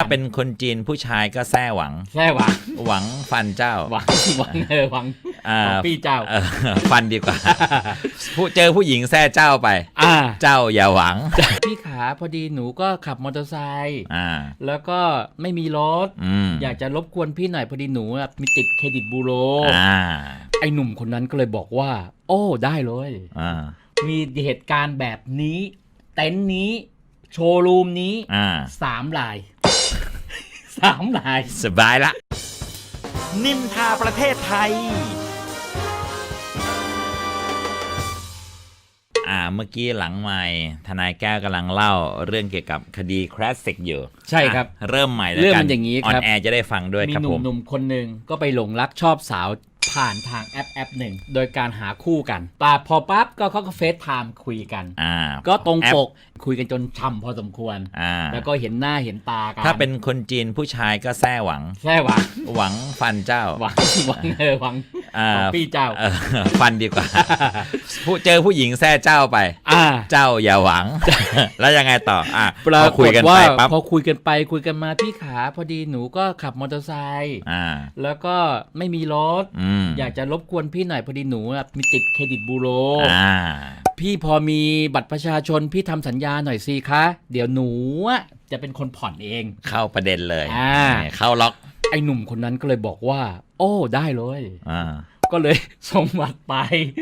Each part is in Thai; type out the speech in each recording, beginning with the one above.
ถ้าเป็นคนจีนผู้ชายก็แซ่หวังแค่หวัง หวังฟันเจ้า หวังหวังเออหวังอ่าหวังพี่เจ้าเออฟันดีกว่าผู้เจอผู้หญิงแซ่เจ้าไปอ่าเจ้าอย่าหวัง พี่ขาพอดีหนูก็ขับมอเตอร์ไซค์อ่าแล้วก็ไม่มีรถอืมอยากจะรบกวนพี่หน่อยพอดีหนูอะมีติดเครดิตบูโรอ่าไอ้หนุ่มคนนั้นก็เลยบอกว่า โอ้ได้เลยอ่ามีเหตุการณ์แบบนี้ เต็นท์นี้ โชว์รูมนี้อ่าสามลาย สามลาย สบายละ นินทาประเทศไทย อ่าเมื่อกี้หลังใหม่ทนายแก้วกำลังเล่าเรื่องเกี่ยวกับคดีคลาสสิกอยู่ใช่ครับอะเริ่มใหม่แล้วเรื่องกันมันอย่างนี้อคอรันบแอร์จะได้ฟังด้วยมีครับหผนุ่มมหนุ่มคนหนึ่งก็ไปหลงรักชอบสาว ผ่านทางแอปแอปหนึ่งโดยการหาคู่กันปาพอปั๊บก็เขาก็เฟซไทม์คุยกัน อ่า ก็ตรงแอปกคุยกันจนช่ำพอสมควร อ่า แล้วก็เห็นหน้าเห็นตากันถ้าเป็นคนจีนผู้ชายก็แซ่หวัง แค่หวัง หวังฟันเจ้า หวังหวังเออหวัง อ่าหวังพี่เจ้าเออฟันดีกว่าผู้เจอผู้หญิงแซ่เจ้าไปอ่าเจ้าอย่าหวัง แล้วยังไงต่ออะปราพอคุกยฏกันว่าไปปั๊บพอคุยกันไปคุยกันมาพี่ขา พอดีหนูก็ขับมอเตอร์ไซค์อ่าแล้วก็ไม่มีรถอืมอยากจะรบกวนพี่หน่อยพอดีหนูอะมีติดเครดิตบูโรอ่าพี่พอมีบัตรประชาชนพี่ทำสัญญาหน่อยสิคะ เดี๋ยวหนูอะจะเป็นคนผ่อนเอง เข้าประเด็นเลยอ่านี่เข้าล็อก ไอ้หนุ่มคนนั้นก็เลยบอกว่า โอ้ได้เลยอ่าก็เลยส่งบัตรไป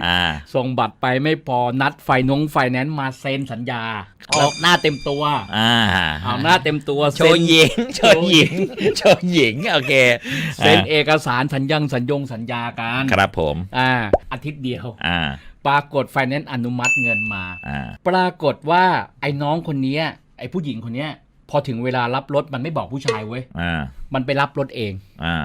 อ่าส่งบัตรไปไม่พอนัดไฟนงไฟแนนซ์มาเซ็นสัญญาออกหน้าเต็มตัวอ่าเอาหน้าเต็มตัวโชว์หญิงโชว์หญิงโชว์หญิงโอเคเซ็นเอกสารสัญญังสัญญงสัญญากันครับผมอ่าอาทิตย์เดียวอ่าปรากฏไฟแนนซ์อนุมัติเงินมาอ่าปรากฏว่าไอ้น้องคนเนี้ยไอ้ผู้หญิงคนเนี้ย พอถึงเวลารับรถมันไม่บอกผู้ชายเว้ยอ่ามันไปรับรถเอง อ่า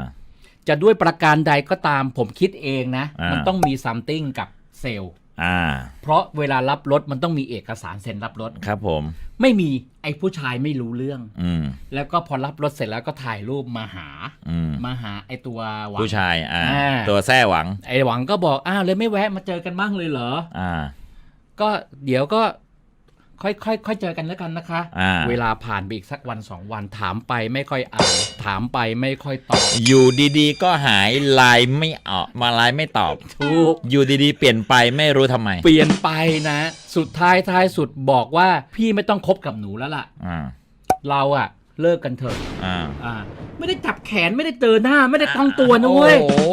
จะด้วยประการใดก็ตามผมคิดเองนะ อ่ามั มันต้องมีซัมติงกับเซลล์ อ่า เพราะเวลารับรถมันต้องมีเอกสารเซ็นรับรถ ครับผม ไม่มีไอ้ผู้ชายไม่รู้เรื่อง อืม แล้วก็พอรับรถเสร็จแล้วก็ถ่ายรูปมาหา อืม มาหาไอ้ตัวหวัง ผู้ชาย อ่า อ่า ตัวแซ่หวัง ไอ้หวังก็บอกอ้าวเลยไม่แวะมาเจอกันบ้างเลยเหรอ อ่า ก็เดี๋ยวก็ ค่อยค่อยค่อยเจอกันแล้วกันนะคะ อ่า เวลาผ่านไปอีกสักวันสองวันถามไปไม่ค่อยอ่านถามไปไม่ค่อยตอบอยู่ดีๆ ก็หายไลน์ไม่ออกมาไลน์ไม่ตอบ ถูก อยู่ดีๆ เปลี่ยนไปไม่รู้ทำไม เปลี่ยนไปนะ สุดท้ายท้ายสุดบอกว่าพี่ไม่ต้องคบกับหนูแล้วล่ะ อ่า เราอะเลิกกันเถอะอ่า อ่า ไม่ได้จับแขนไม่ได้เจอหน้าไม่ได้ต้องตัวนะเว้ย โอ้โห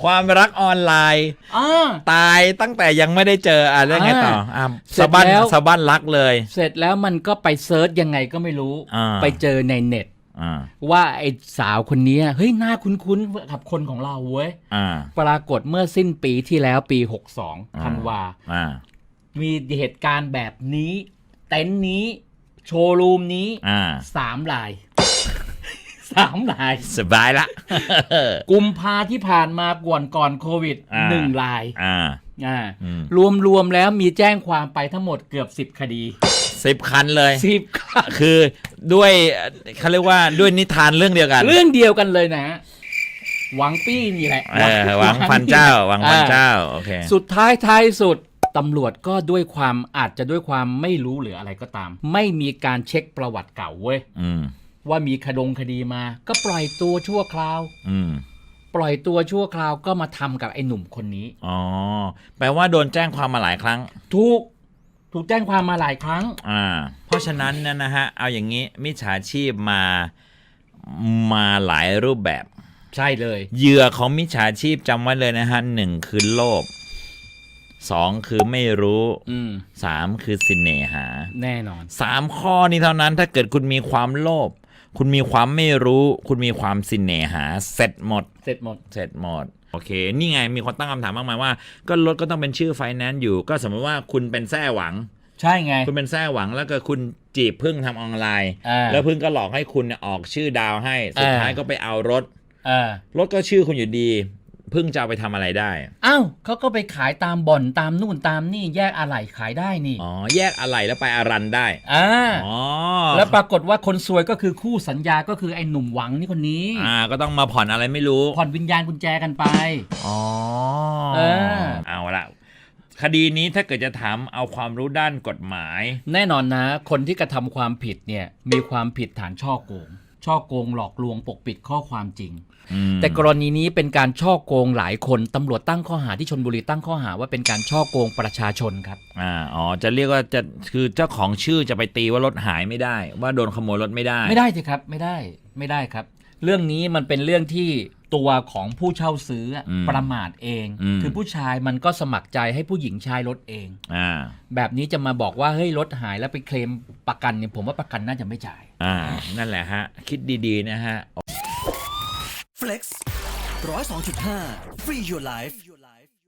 ความรักออนไลน์ อ่า ตายตั้งแต่ยังไม่ได้เจออะแล้วไงต่ออะเสร็สะจบั้นแล้ว สะบั้นรักเลย เสร็จแล้วมันก็ไปเซิร์ชยังไงก็ไม่รู้ อ่า ไปเจอในเน็ต อ่าว่าไอ้สาวคนนี้เฮ้ยหน้าคุ้นๆกับคนของเราเว้ย อ่าปรากฏเมื่อสิ้นปีที่แล้วปี 62ธันวา อ่ามีเหตุการณ์แบบนี้ เต็นท์นี้ โชว์รูมนี้อ่าสามลาย สามลาย สบายละ กุมภาที่ผ่านมาก่อนก่อนโควิดอ่า หนึ่งลายอ่า อ่าอืม รวมรวมแล้วมีแจ้งความไปทั้งหมดเกือบสิบคดีสิบคันเลย สิบคือด้วยเขาเรียกว่าด้วยนิทานเรื่องเดียวกันเรื่องเดียวกันเลยนะ หวังปี้นี่แหละเออหวังฟันเจ้าหวังฟันเจ้า โอเค สุดท้ายท้ายสุดตำรวจก็ด้วยความอาจจะด้วยความไม่รู้หรืออะไรก็ตาม ไม่มีการเช็คประวัติเก่าเว้ย อืม ว่ามีคดงคดีมา ก็ปล่อยตัวชั่วคราว อืม ปล่อยตัวชั่วคราวก็มาทำกับไอ้หนุ่มคนนี้ อ๋อ แปลว่าโดนแจ้งความมาหลายครั้ง ถูก ถูกแจ้งความมาหลายครั้ง อ่า เพราะฉะนั้นเนี่ยนะฮะ เอาอย่างนี้ มิจฉาชีพมา มาหลายรูปแบบ ใช่เลย เหยื่อของมิจฉาชีพจำไว้เลยนะฮะหนึ่งคือโลภสองคือไม่รู้อืม สามคือสินเนหาแน่นอน สามข้อนี้เท่านั้นถ้าเกิดคุณมีความโลภ คุณมีความไม่รู้ คุณมีความสินเนหา เสร็จหมด เสร็จหมด เสร็จหมด โอเค นี่ไงมีคนตั้งคำถามมากมายว่า ก็รถก็ต้องเป็นชื่อไฟแนนซ์อยู่ ก็สมมติว่าคุณเป็นแท้หวัง ใช่ไง คุณเป็นแท้หวังแล้วก็คุณจีบพึ่งทำออนไลน์ อ่า แล้วพึ่งก็หลอกให้คุณเนี่ยออกชื่อดาวให้ สุดอ่าท้ายก็ไปเอารถ อ่ารถก็ชื่อคุณอยู่ดี พึ่งจะเอาไปทำอะไรได้ อ้าวเขาก็ไปขายตามบ่อนตามนู่นตามนี่แยกอะไหล่ขายได้นี่อ๋อ แยกอะไรแล้วไปอารันได้ อ่าอ๋อแล้วปรากฏว่าคนซวยก็คือคู่สัญญาก็คือไอ้หนุ่มหวังนี่คนนี้อ่า ก็ต้องมาผ่อนอะไรไม่รู้ ผ่อนวิญญาณกุญแจกันไป อ๋อเออ เอาละคดีนี้ถ้าเกิดจะถามเอาความรู้ด้านกฎหมาย แน่นอนนะ คนที่กระทำความผิดเนี่ยมีความผิดฐานช่อโกง ช่อโกงหลอกลวงปกปิดข้อความจริงอืมแต่กรณีนี้เป็นการช่อโกงหลายคนตำรวจตั้งข้อหาที่ชนบุรีตั้งข้อหาว่าเป็นการช่อโกงประชาชนครับอ่าอ๋อจะเรียกว่าจะคือเจ้าของชื่อจะไปตีว่ารถหายไม่ได้ ว่าโดนขโมยรถไม่ได้ ไม่ได้สิครับไม่ได้ไม่ได้ครับ เรื่องนี้มันเป็นเรื่องที่ตัวของผู้เช่าซื้ออะอืมประมาทเองอืมคือผู้ชายมันก็สมัครใจให้ผู้หญิงใช้รถเองอ่าแบบนี้จะมาบอกว่าเฮ้ยรถหายแล้วไปเคลมประกันเนี่ยผมว่าประกันน่าจะไม่จ่าย อ่า นั่นแหละฮะ คิดดีๆนะฮะ Flex 102.5 Free Your Life